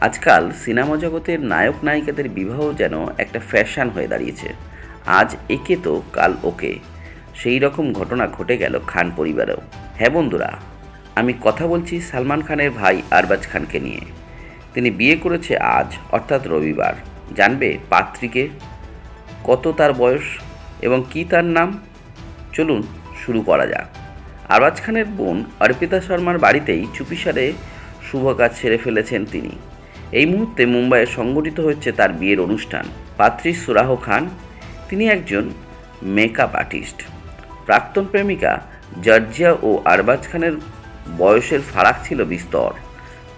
আজকাল সিনেমা জগতের নায়ক নায়িকাদের বিবাহ যেন একটা ফ্যাশন হয়ে দাঁড়িয়েছে। আজ একে তো কাল ওকে। সেই রকম ঘটনা ঘটে গেল খান পরিবারেও। হ্যাঁ বন্ধুরা, আমি কথা বলছি সালমান খানের ভাই আরবাজ খানকে নিয়ে। তিনি বিয়ে করেছে আজ, অর্থাৎ রবিবার। জানবে পাত্রীকে কত তার বয়স এবং কি তার নাম? চলুন শুরু করা যাক। আরবাজ খানের বোন অর্পিতা শর্মার বাড়িতেই চুপিসারে শুভ কাজ সেরে ফেলেছেন তিনি। এই মুহূর্তে মুম্বাইয়ে সংগঠিত হচ্ছে তার বিয়ের অনুষ্ঠান। পাত্রী সুরাহ খান, তিনি একজন মেকআপ আর্টিস্ট। প্রাক্তন প্রেমিকা জর্জিয়া ও আরবাজ খানের বয়সের ফারাক ছিল বিস্তর।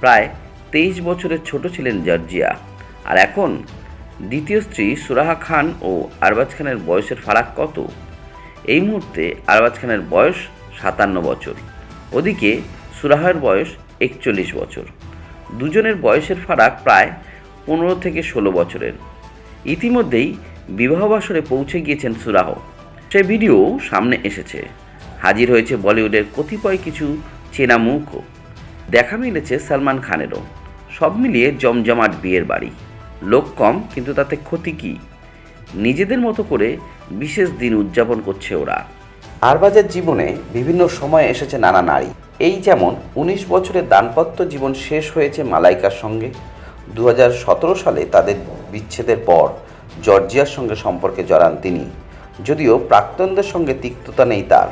প্রায় তেইশ বছরের ছোট ছিলেন জর্জিয়া। আর এখন দ্বিতীয় স্ত্রী সুরাহা খান ও আরবাজ খানের বয়সের ফারাক কত? এই মুহূর্তে আরবাজ খানের বয়স সাতান্ন বছর। ওদিকে সুরাহার বয়স একচল্লিশ বছর। দুজনের বয়সের ফারাক প্রায় পনেরো থেকে ষোলো বছরের। ইতিমধ্যেই বিবাহবাসরে পৌঁছে গিয়েছেন সুরাহ। সে ভিডিও সামনে এসেছে। হাজির হয়েছে বলিউডের কতিপয় কিছু চেনা মুখও দেখা মিলেছে সালমান খানেরও। সব মিলিয়ে জমজমাট বিয়ের বাড়ি। লোক কম, কিন্তু তাতে ক্ষতি কী? নিজেদের মতো করে বিশেষ দিন উদযাপন করছে ওরা। আরবাজের জীবনে বিভিন্ন সময়ে এসেছে নানা নারী। এই যেমন উনিশ বছরের দাম্পত্য জীবন শেষ হয়েছে মালাইকার সঙ্গে। দু হাজার সতেরো সালে তাদের বিচ্ছেদের পর জর্জিয়ার সঙ্গে সম্পর্কে জড়ান তিনি। যদিও প্রাক্তনদের সঙ্গে তিক্ততা নেই তার।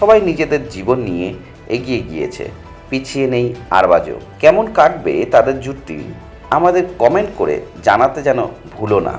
সবাই নিজেদের জীবন নিয়ে এগিয়ে গিয়েছে। পিছিয়ে নেই আরবাজও কেমন কাটবে তাদের জুটি আমাদের কমেন্ট করে জানাতে যেন ভুলো না।